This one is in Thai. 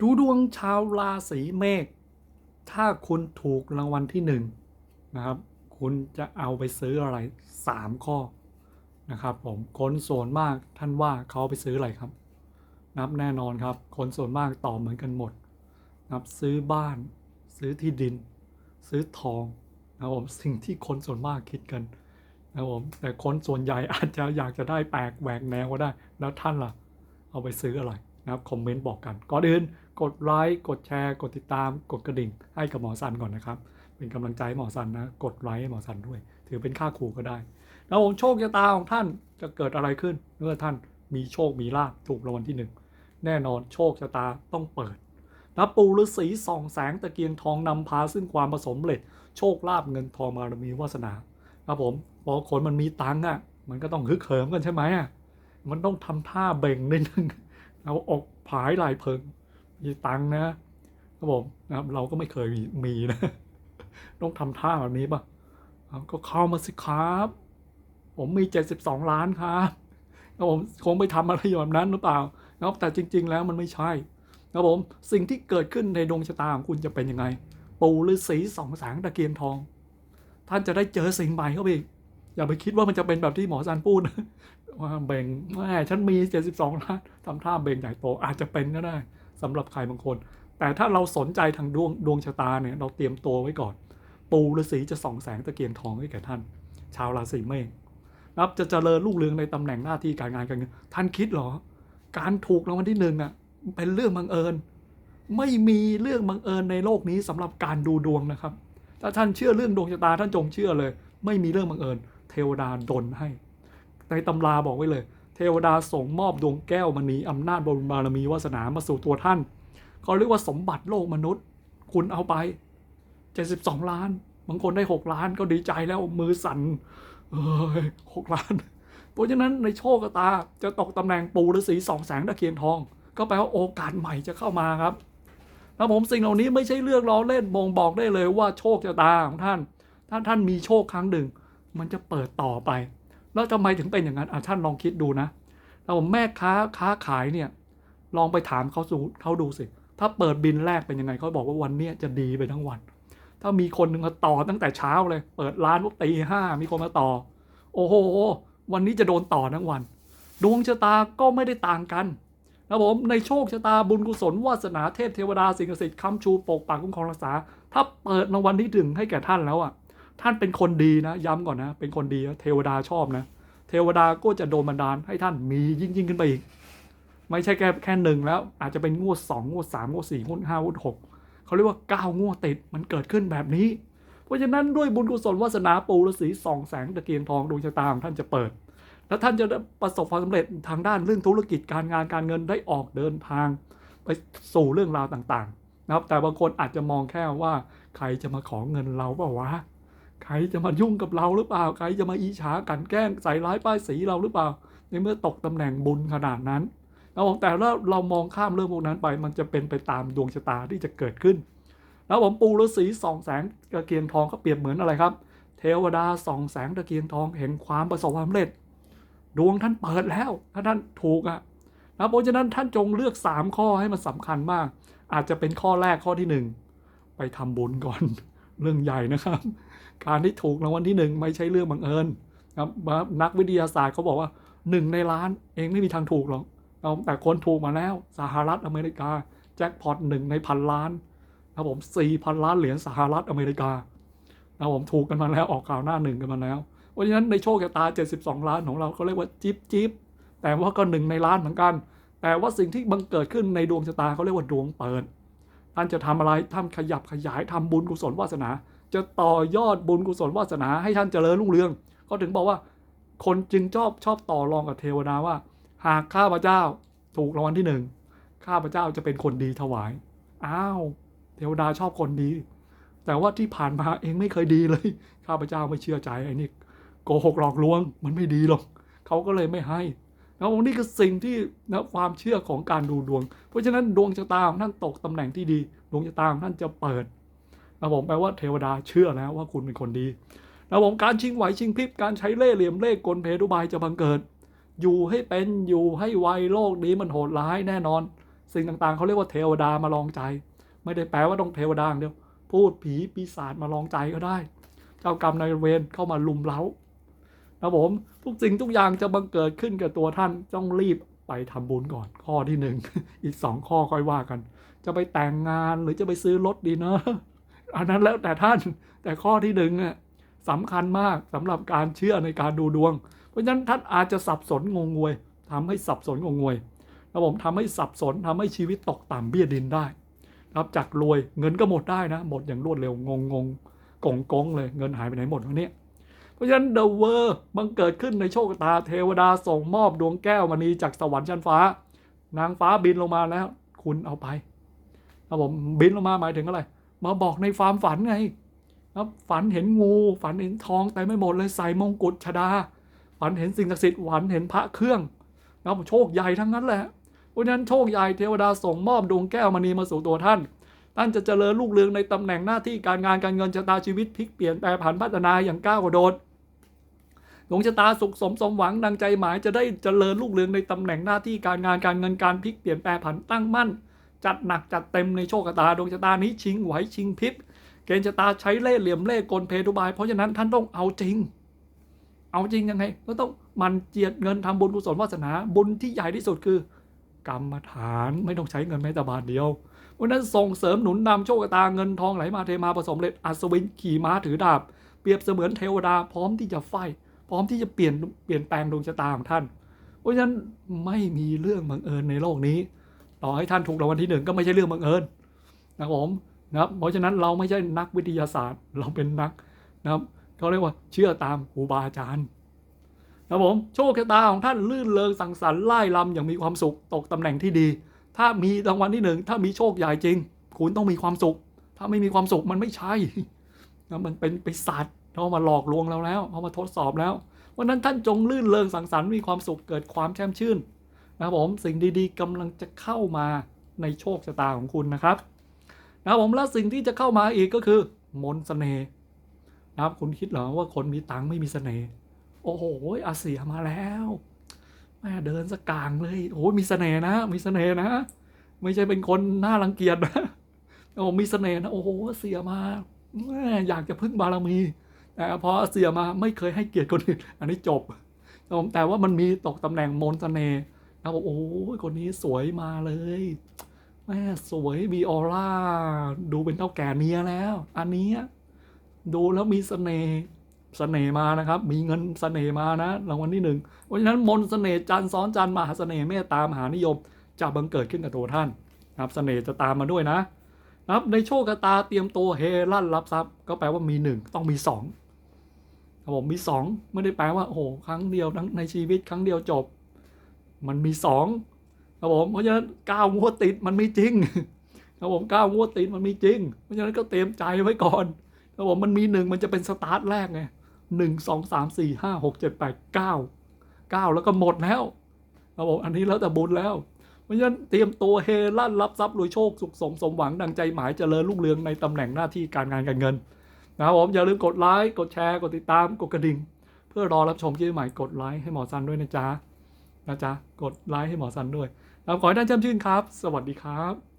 ดูดวงชาวราศีเมษถ้าคุณถูกรางวัลที่หนึ่งนะครับ คุณจะเอาไปซื้ออะไรสามข้อนะครับผมคนส่วนมากท่านว่าเขาไปซื้ออะไรครับ นับแน่นอนครับ คนส่วนมากตอบเหมือนกันหมดนับซื้อบ้าน ซื้อที่ดิน ซื้อทองนะครับผมสิ่งที่คนส่วนมากคิดกันนะครับผมแต่คนส่วนใหญ่อาจจะอยากจะได้แปลกแหวกแนวก็ได้ แล้วท่านล่ะ เอาไปซื้ออะไรนะครับคอมเมนต์บอกกันก่อนอื่น กดไลค์กดแชร์กดติดตาม กดกระดิ่ง ให้กับหมอสันก่อนนะครับ เป็นกำลังใจให้หมอสันนะ กดไลค์ให้หมอสันด้วย ถือเป็นค่าครูก็ได้ แล้วผมโชคชะตาของท่านจะเกิดอะไรขึ้น เมื่อท่านมีโชคมีลาภถูกรางวัลที่หนึ่งแน่นอนโชคชะตาต้องเปิดนะปูฤาษีส่องแสงตะเกียงทองนำพาซึ่งความประสมเร็จ โชคลาภเงินทองบารมีวาสนาครับผมพอคนมันมีตังค์อะ มันก็ต้องฮึกเหิมกันใช่ไหมอะมันต้องทำท่าเบ่งนิดนึงเอาอกผายลายเพิง มีตังนะครับผมนะครับ เราก็ไม่เคยมีมีนะต้องทำท่าแบบนี้ป่ะก็เข้ามาสิครับ ผมมีเจ็ดสิบสองล้านครับแล้วผมคงไปทำอะไรแบบนั้นหรือเปล่านะครับแต่จริง ๆ แล้วมันไม่ใช่นะครับผมสิ่งที่เกิดขึ้นในดวงชะตาของคุณจะเป็นยังไง ปู่ฤาษีสองแสงตะเกียงทอง ท่านจะได้เจอสิ่งใหม่เข้าไปอีกอย่าไปคิดว่ามันจะเป็นแบบที่หมอซันพูดว่าเบ่งแม่ฉันมี72ล้านทำท่าเบ่งใหญ่โตอาจจะเป็นก็ได้ สำหรับใครบางคน แต่ถ้าเราสนใจทางดวงดวงชะตาเนี่ยเราเตรียมตัวไว้ก่อน ปูฤาษีจะส่องแสงตะเกียงทองให้แก่ท่าน ชาวราศีเมษนะครับจะเจริญรุ่งเรืองในตำแหน่งหน้าที่การงานการเงินท่านคิดเหรอ การถูกรางวัลที่หนึ่งอะเป็นเรื่องบังเอิญ ไม่มีเรื่องบังเอิญในโลกนี้สำหรับการดูดวงนะครับ ถ้าท่านเชื่อเรื่องดวงชะตาท่านจงเชื่อเลย ไม่มีเรื่องบังเอิญ เทวดาดลให้ ในตำราบอกไว้เลย ทวดาส่งมอบดวงแก้วมณีอำนาจบรมบารมีวาสนามาสู่ตัวท่านเขาเรียกว่าสมบัติโลกมนุษย์ คุณเอาไป 72 ล้าน บางคนได้ 6 ล้านก็ดีใจแล้วมือสั่นเอ้ยหกล้าน เพราะฉะนั้นในโชคชะตาจะตกตำแหน่งปูฤาษีสองแสงตะเคียนทอง ก็แปลว่าโอกาสใหม่จะเข้ามาครับแล้วผมสิ่งเหล่านี้ไม่ใช่เรื่องล้อเล่นบ่งบอกได้เลยว่าโชคชะตาของท่าน ถ้าท่านมีโชคครั้งหนึ่ง มันจะเปิดต่อไป แล้วทำไมถึงเป็นอย่างนั้นท่านลองคิดดูนะ แล้วผมแม่ค้าค้าขายเนี่ย ลองไปถามเขาสูเขาดูสิ ถ้าเปิดบินแรกเป็นยังไงเขาบอกว่าวันเนี้ยจะดีไปทั้งวัน ถ้ามีคนหนึ่งมาต่อตั้งแต่เช้าเลย เปิดร้านปุ๊บตีห้ามีคนมาต่อ โอ้โห วันนี้จะโดนต่อทั้งวัน ดวงชะตาก็ไม่ได้ต่างกันนะผมในโชคชะตาบุญกุศลวาสนาเทพเทวดาสิ่งศักดิ์สิทธิ์คำชูปกปักคุ้มครองรักษา ถ้าเปิดรางวัลที่ถึงให้แก่ท่านแล้วอะ ท่านเป็นคนดีนะ ย้ำก่อนนะ เป็นคนดีนะเทวดาชอบนะ เทวดาก็จะโดนบันดาลให้ท่านมียิ่งยิ่งขึ้นไปอีก ไม่ใช่แค่แค่หนึ่งแล้ว อาจจะเป็นงวดสองงวดสามงวดสี่งวดห้างวดหกเขาเรียกว่าเก้างวดติดมันเกิดขึ้นแบบนี้ เพราะฉะนั้นด้วยบุญกุศลวาสนาปูฤาษีส่องแสงตะเกียงทองดวงชะตาของท่านจะเปิด แล้วท่านจะประสบความสำเร็จทางด้านเรื่องธุรกิจการงานการเงินได้ออกเดินทาง ไปสู่เรื่องราวต่างๆ นะครับ แต่บางคนอาจจะมองแค่ว่าใครจะมาขอเงินเราเปล่าวะ ใครจะมายุ่งกับเราหรือเปล่า ใครจะมาอิจฉากันแกล้งใส่ร้ายป้ายสีเราหรือเปล่า ในเมื่อตกตำแหน่งบุญขนาดนั้นนะผมแต่แล้วเรามองข้ามเรื่องพวกนั้นไป มันจะเป็นไปตามดวงชะตาที่จะเกิดขึ้น แล้วผมปูฤาษีสองแสงตะเกียงทองก็เปรียบเหมือนอะไรครับ เทวดาสองแสงตะเกียงทองเห็นความประสบความสำเร็จ ดวงท่านเปิดแล้ว ถ้าท่านถูกอะนะเพราะฉะนั้นท่านจงเลือก 3 ข้อให้มันสำคัญมาก อาจจะเป็นข้อแรกข้อที่ 1 ไปทำบุญก่อน เรื่องใหญ่นะครับ การที่ถูกรางวัลที่1ไม่ใช่เรื่องบังเอิญครับนักวิทยาศาสตร์เขาบอกว่า1ในล้านเองไม่มีทางถูกหรอกเอาแต่คนถูกมาแล้วสหรัฐอเมริกา แจ็คพอตหนึ่งในพันล้านนะผมสี่พันล้านเหรียญสหรัฐอเมริกานะผมถูกกันมาแล้วออกข่าวหน้าหนึ่งกันมาแล้วเพราะฉะนั้นในโชคชะตา 72 ล้านของเราเขาเรียกว่าจิ๊บจิ๊บแต่ว่าก็หนึ่งในล้านเหมือนกัน แต่ว่าสิ่งที่บังเกิดขึ้นในดวงชะตาเขาเรียกว่าดวงเปิด ท่านจะทำอะไรท่านขยับขยายทำบุญกุศลวาสนา จะต่อยอดบุญกุศลวาสนาให้ท่านเจริญรุ่งเรืองเขาถึงบอกว่า คนจึงชอบชอบต่อรองกับเทวดาว่า หากข้าพเจ้าถูกรางวัลที่หนึ่งข้าพเจ้าจะเป็นคนดีถวาย อ้าว เทวดาชอบคนดี แต่ว่าที่ผ่านมาเองไม่เคยดีเลย ข้าพเจ้าไม่เชื่อใจไอ้นี่โกหกหลอกลวง มันไม่ดีหรอกเขาก็เลยไม่ให้ นะผมนี่คือสิ่งที่นะความเชื่อของการดูดวง เพราะฉะนั้นดวงชะตาของท่านตกตำแหน่งที่ดี ดวงชะตาของท่านจะเปิดนะผมแปลว่าเทวดาเชื่อแล้วว่าคุณเป็นคนดีนะผมการชิงไหวชิงพริบการใช้เล่ห์เหลี่ยมเล่ห์กลเพทุบายจะบังเกิด อยู่ให้เป็นอยู่ให้ไวโลกนี้มันโหดร้ายแน่นอน สิ่งต่างๆเขาเรียกว่าเทวดามาลองใจ ไม่ได้แปลว่าต้องเทวดาอย่างเดียวพูดผีปีศาจมาลองใจก็ได้ เจ้ากรรมนายเวรเข้ามาลุมเล้า นะผมทุกสิ่งทุกอย่างจะบังเกิดขึ้นกับตัวท่านต้องรีบไปทำบุญก่อน ข้อที่หนึ่งอีกสองข้อค่อยว่ากัน จะไปแต่งงานหรือจะไปซื้อรถดีเนอะอันนั้นแล้วแต่ท่านแต่ข้อที่หนึ่งอะสำคัญมากสำหรับการเชื่อในการดูดวง เพราะฉะนั้นท่านอาจจะสับสนงงงวยทำให้สับสนงงงวยนะผมทำให้สับสนทำให้ชีวิตตกต่ำเบี้ยดินได้นะครับจากรวยเงินก็หมดได้นะ หมดอย่างรวดเร็วงงงงกงกงเลยเงินหายไปไหนหมดวะเนี่ย ราะฉะนั้นเดอะเวอร์บังเกิดขึ้นในโชคตาเทวดาส่งมอบดวงแก้วมณีจากสวรรค์ชั้นฟ้า นางฟ้าบินลงมาแล้ว คุณเอาไปนะผมบินลงมาหมายถึงอะไร มาบอกในความฝันไงครับฝันเห็นงู ฝันเห็นทองแต่ไม่หมดเลยใส่มงกุฎชดา ฝันเห็นสิ่งศักดิ์สิทธิ์ฝันเห็นพระเครื่องนะครับโชคใหญ่ทั้งนั้นแหละเพราะฉะนั้นโชคใหญ่เทวดาส่งมอบดวงแก้วมณีมาสู่ตัวท่านท่านจะเจริญลูกเรืองในตำแหน่งหน้าที่การงานการเงินชะตาชีวิตพลิกเปลี่ยนแปลผันพัฒนาอย่างก้าวกระโดด ดวงชะตาสุขสมสมหวังดังใจหมายจะได้เจริญลูกเรืองในตำแหน่งหน้าที่การงานการเงินการพลิกเปลี่ยนแปลผันตั้งมั่น จัดหนักจัดเต็มในโชคชะตาดวงชะตานี้ชิงไหวชิงพริบเกณฑ์ชะตาใช้เล่ห์เหลี่ยมเล่ห์กลเพทุบาย เพราะฉะนั้นท่านต้องเอาจริง เอาจริงยังไง ก็ต้องมันเจียดเงินทำบุญกุศลวาสนาบุญที่ใหญ่ที่สุดคือ กรรมฐานไม่ต้องใช้เงินแม้แต่บาทเดียวเพราะฉะนั้นส่งเสริมหนุนนำโชคชะตาเงินทองไหลมาเทมาผสมเร็จอัศวินขี่ม้าถือดาบ เปรียบเสมือนเทวดาพร้อมที่จะไฟ พร้อมที่จะเปลี่ยนเปลี่ยนแปลงดวงชะตาของท่าน เพราะฉะนั้นไม่มีเรื่องบังเอิญในโลกนี้ ต่อให้ท่านถูกรางวัลที่หนึ่งก็ไม่ใช่เรื่องบังเอิญนะครับผมนะครับเพราะฉะนั้นเราไม่ใช่นักวิทยาศาสตร์ เราเป็นนักนะครับเขาเรียกว่าเชื่อตามครูบาอาจารย์นะครับผมโชคชะตาของท่านลื่นเลงสังสรรค์ไล่ลำอย่างมีความสุขตกตำแหน่งที่ดี ถ้ามีรางวัลที่หนึ่งถ้ามีโชคใหญ่จริง คุณต้องมีความสุข ถ้าไม่มีความสุขมันไม่ใช่นะมันเป็นไปสัตว์ เขามาหลอกลวงเราแล้วเขามาทดสอบแล้ววันนั้นท่านจงลื่นเลงสังสรรค์มีความสุขเกิดความแช่มชื่นนะครับผมสิ่งดีๆกำลังจะเข้ามาในโชคชะตาของคุณนะครับนะครับผมแล้วสิ่งที่จะเข้ามาอีกก็คือมนต์เสน่ห์นะครับคุณคิดเหรอว่าคนมีตังค์ไม่มีเสน่ห์โอ้โหอาเสียมาแล้วแม่เดินสกกางเลยโอ้มีเสน่ห์นะมีเสน่ห์นะ ไม่ใช่เป็นคนน่ารังเกียจนะโอ้มีเสน่ห์นะโอ้โหเสียมาแม่อยากจะพึ่งบารมี แต่พอเสียมาไม่เคยให้เกียรติคนอื่นอันนี้จบแต่ว่ามันมีตกตำแหน่งมนตเสน่ห์นะบอกโอ้ยคนนี้สวยมาเลยแม่สวยมีออร่า ดูเป็นเท่าแก่เมียแล้ว อันนี้ดูแล้วมีเสน่ห์เสน่ห์มานะครับ มีเงินเสน่ห์มานะรางวัลที่หนึ่งเพราะฉะนั้นมนต์เสน่ห์จันซ้อนจันมหาเสน่ห์เมตตามหานิยมจะบังเกิดขึ้นกับตัวท่านนะครับเสน่ห์จะตามมาด้วยนะนะ ครับในโชคชะตาเตรียมตัวเฮลั่นรับทรัพย์ก็แปลว่ามีหนึ่งต้องมีสอง ครับผมมีสองไม่ได้แปลว่าโอ้โหครั้งเดียวทั้งในชีวิตครั้งเดียวจบ มันมีสองครับผมเพราะฉะนั้นก้าวงวดติดมันมีจริงครับผมก้าวงวดติดมันมีจริง เพราะฉะนั้นก็เตรียมใจไว้ก่อนครับผมมันมีหนึ่งมันจะเป็นสตาร์ทแรกไงหนึ่งสองสามสี่ห้าหกเจ็ดแปดเก้าเก้าแล้วก็หมดแล้วครับผมอันนี้แล้วแต่บุญแล้วเพราะฉะนั้นเตรียมตัวเฮลั่นรับทรัพย์รวยโชคสุขสมสมหวังดังใจหมายเจริญรุ่งเรืองในตำแหน่งหน้าที่การงานการเงิน นะครับผมอย่าลืมกดไลค์กดแชร์กดติดตามกดกระดิ่ง เพื่อรอรับชมคลิปใหม่กดไลค์ให้หมอซันด้วยนะจ๊ะนะจ๊ะกดไลค์ให้หมอซันด้วยแล้วขอให้ท่านแช่มชื่นครับ สวัสดีครับ